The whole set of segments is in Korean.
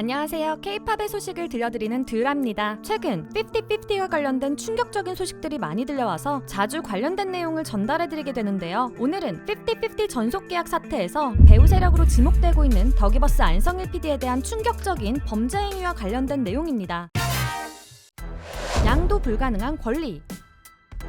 안녕하세요. K-팝의 소식을 들려드리는 드랍니다. 최근 50-50와 관련된 충격적인 소식들이 많이 들려와서 자주 관련된 내용을 전달해드리게 되는데요. 오늘은 50-50 전속 계약 사태에서 배우 세력으로 지목되고 있는 더기버스 안성일 PD에 대한 충격적인 범죄 행위와 관련된 내용입니다. 양도 불가능한 권리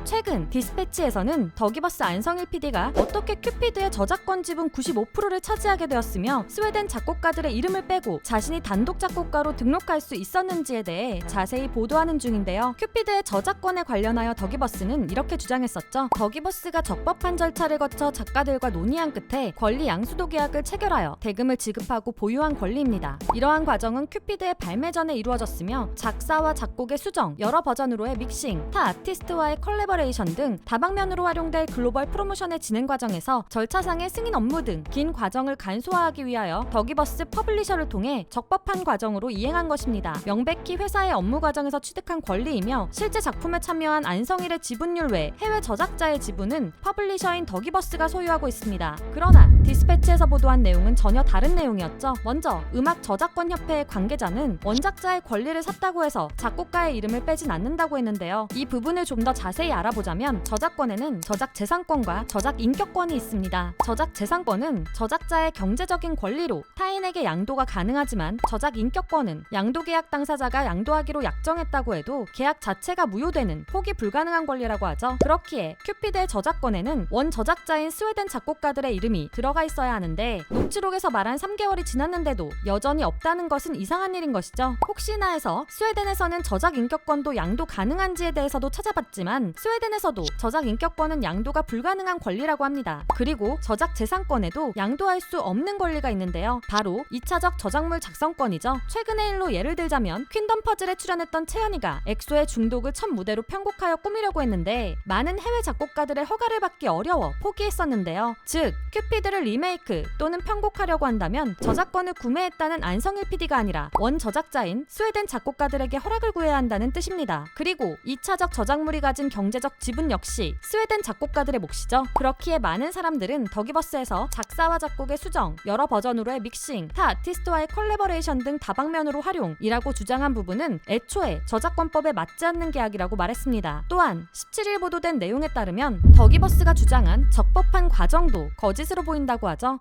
최근 디스패치에서는 더기버스 안성일 PD가 어떻게 큐피드의 저작권 지분 95%를 차지하게 되었으며 스웨덴 작곡가들의 이름을 빼고 자신이 단독 작곡가로 등록할 수 있었는지에 대해 자세히 보도하는 중인데요. 큐피드의 저작권에 관련하여 더기버스는 이렇게 주장했었죠. 더기버스가 적법한 절차를 거쳐 작가들과 논의한 끝에 권리 양수도 계약을 체결하여 대금을 지급하고 보유한 권리입니다. 이러한 과정은 큐피드의 발매 전에 이루어졌으며 작사와 작곡의 수정, 여러 버전으로의 믹싱, 타 아티스트와의 컬래 버레이션 등 다방면으로 활용될 글로벌 프로모션의 진행 과정에서 절차상의 승인 업무 등 긴 과정을 간소화하기 위하여 더기버스 퍼블리셔를 통해 적법한 과정으로 이행한 것입니다. 명백히 회사의 업무 과정에서 취득한 권리이며 실제 작품에 참여한 안성일의 지분율 외 해외 저작자의 지분은 퍼블리셔인 더기버스가 소유하고 있습니다. 그러나 디스패치에서 보도한 내용은 전혀 다른 내용이었죠. 먼저 음악 저작권 협회의 관계자는 원작자의 권리를 샀다고 해서 작곡가의 이름을 빼진 않는다고 했는데요. 이 부분을 좀 더 자세히 알아보자면 저작권에는 저작 재산권과 저작 인격권이 있습니다. 저작 재산권은 저작자의 경제적인 권리로 타인에게 양도가 가능하지만 저작 인격권은 양도 계약 당사자가 양도하기로 약정했다고 해도 계약 자체가 무효되는 포기 불가능한 권리라고 하죠. 그렇기에 큐피드의 저작권에는 원 저작자인 스웨덴 작곡가들의 이름이 들어가 있어야 하는데 녹취록에서 말한 3개월이 지났는데도 여전히 없다는 것은 이상한 일인 것이죠. 혹시나 해서 스웨덴에서는 저작 인격권도 양도 가능한지에 대해서도 찾아봤지만 스웨덴에서도 저작 인격권은 양도가 불가능한 권리라고 합니다. 그리고 저작 재산권에도 양도할 수 없는 권리가 있는데요. 바로 2차적 저작물 작성권이죠. 최근의 일로 예를 들자면 퀸덤 퍼즐에 출연했던 채연이가 엑소의 중독을 첫 무대로 편곡하여 꾸미려고 했는데 많은 해외 작곡가들의 허가를 받기 어려워 포기했었는데요. 즉 큐피드를 리메이크 또는 편곡하려고 한다면 저작권을 구매했다는 안성일 PD가 아니라 원 저작자인 스웨덴 작곡가들에게 허락을 구해야 한다는 뜻입니다. 그리고 2차적 저작물이 가진 경 제적 지분 역시 스웨덴 작곡가들의 몫이죠. 그렇기에 많은 사람들은 더기버스에서 작사와 작곡의 수정, 여러 버전으로의 믹싱, 타 아티스트와의 컬래버레이션 등 다방면으로 활용이라고 주장한 부분은 애초에 저작권법에 맞지 않는 계약이라고 말했습니다. 또한 17일 보도된 내용에 따르면 더기버스가 주장한 적법한 과정도 거짓으로 보인다고 하죠.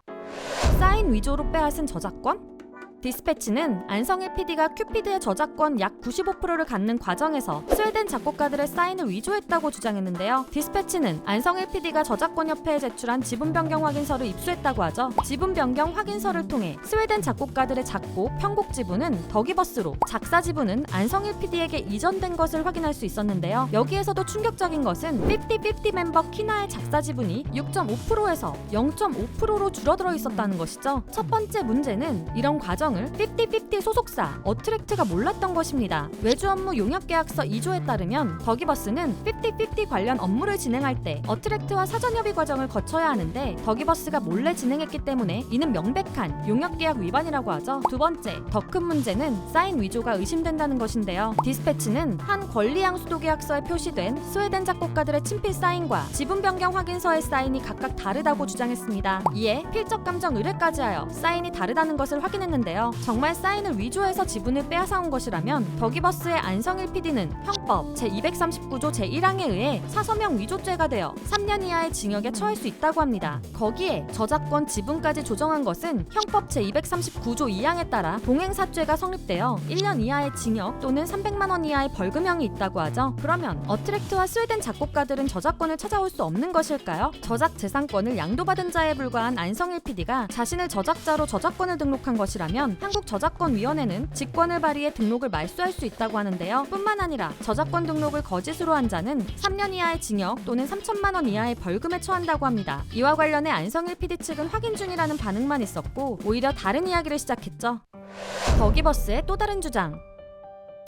사인 위조로 빼앗은 저작권? 디스패치는 안성일 PD가 큐피드의 저작권 약 95%를 갖는 과정에서 스웨덴 작곡가들의 사인을 위조했다고 주장했는데요. 디스패치는 안성일 PD가 저작권 협회에 제출한 지분 변경 확인서를 입수했다고 하죠. 지분 변경 확인서를 통해 스웨덴 작곡가들의 작곡, 편곡 지분은 더기버스로, 작사 지분은 안성일 PD에게 이전된 것을 확인할 수 있었는데요. 여기에서도 충격적인 것은 50-50 멤버 키나의 작사 지분이 6.5%에서 0.5%로 줄어들어 있었다는 것이죠. 첫 번째 문제는 이런 과정 을50-50 소속사 어트랙트가 몰랐던 것입니다. 외주 업무 용역 계약서 2조에 따르면 더기버스는 50-50 관련 업무를 진행할 때 어트랙트와 사전 협의 과정을 거쳐야 하는데 더기버스가 몰래 진행했기 때문에 이는 명백한 용역 계약 위반이라고 하죠. 두 번째, 더 큰 문제는 사인 위조가 의심된다는 것인데요. 디스패치는 한 권리양 수도 계약서에 표시된 스웨덴 작곡가들의 친필 사인과 지분 변경 확인서의 사인이 각각 다르다고 주장했습니다. 이에 필적 감정 의뢰까지 하여 사인이 다르다는 것을 확인했는데요. 정말 사인을 위조해서 지분을 빼앗아온 것이라면 더기버스의 안성일 PD는 형법 제239조 제1항에 의해 사서명 위조죄가 되어 3년 이하의 징역에 처할 수 있다고 합니다. 거기에 저작권 지분까지 조정한 것은 형법 제239조 2항에 따라 동행사죄가 성립되어 1년 이하의 징역 또는 300만 원 이하의 벌금형이 있다고 하죠. 그러면 어트랙트와 스웨덴 작곡가들은 저작권을 찾아올 수 없는 것일까요? 저작 재산권을 양도받은 자에 불과한 안성일 PD가 자신을 저작자로 저작권을 등록한 것이라면 한국저작권위원회는 직권을 발휘해 등록을 말소할 수 있다고 하는데요. 뿐만 아니라 저작권 등록을 거짓으로 한 자는 3년 이하의 징역 또는 3천만 원 이하의 벌금에 처한다고 합니다. 이와 관련해 안성일 PD 측은 확인 중이라는 반응만 있었고 오히려 다른 이야기를 시작했죠. 더기버스의 또 다른 주장.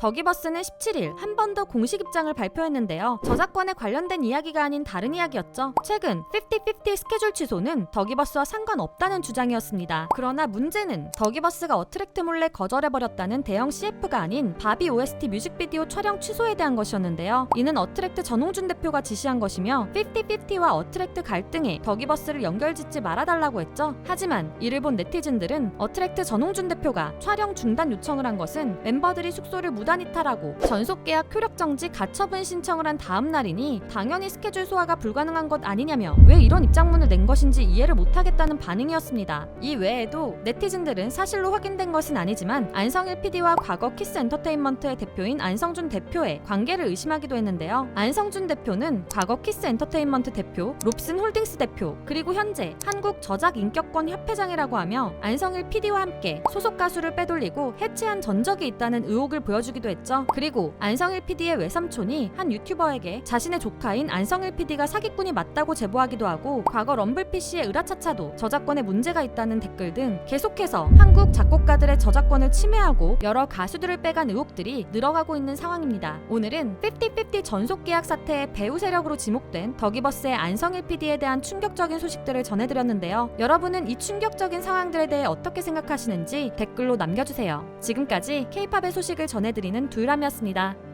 더기버스는 17일 한 번 더 공식 입장을 발표했는데요. 저작권에 관련된 이야기가 아닌 다른 이야기였죠. 최근 50-50 스케줄 취소는 더기버스와 상관없다는 주장이었습니다. 그러나 문제는 더기버스가 어트랙트 몰래 거절해버렸다는 대형 CF가 아닌 바비 OST 뮤직비디오 촬영 취소에 대한 것이었는데요. 이는 어트랙트 전홍준 대표가 지시한 것이며 50-50와 어트랙트 갈등에 더기버스를 연결짓지 말아달라고 했죠. 하지만 이를 본 네티즌들은 어트랙트 전홍준 대표가 촬영 중단 요청을 한 것은 멤버들이 숙소를 무단 이탈하고 전속 계약 효력 정지 가처분 신청을 한 다음 날이니 당연히 스케줄 소화가 불가능한 것 아니냐며 왜 이런 입장문을 낸 것인지 이해를 못하겠다는 반응이었습니다. 이 외에도 네티즌들은 사실로 확인된 것은 아니지만 안성일 PD와 과거 키스 엔터테인먼트의 대표인 안성준 대표의 관계를 의심하기도 했는데요. 안성준 대표는 과거 키스 엔터테인먼트 대표, 롭슨 홀딩스 대표, 그리고 현재 한국 저작 인격권 협회장이라고 하며 안성일 PD와 함께 소속 가수를 빼돌리고 해체한 전적이 있다는 의혹을 보여주기도 했죠. 그리고 안성일 PD의 외삼촌이 한 유튜버에게 자신의 조카인 안성일 PD가 사기꾼이 맞다고 제보하기도 하고 과거 럼블 PC의 으라차차도 저작권에 문제가 있다는 댓글 등 계속해서 한국 작곡가들의 저작권을 침해하고 여러 가수들을 빼간 의혹들이 늘어가고 있는 상황입니다. 오늘은 50-50 전속 계약 사태의 배후 세력으로 지목된 더기버스의 안성일 PD에 대한 충격적인 소식들을 전해드렸는데요. 여러분은 이 충격적인 상황들에 대해 어떻게 생각하시는지 댓글로 남겨주세요. 지금까지 K-팝의 소식을 전해드 리는 두유람이었습니다.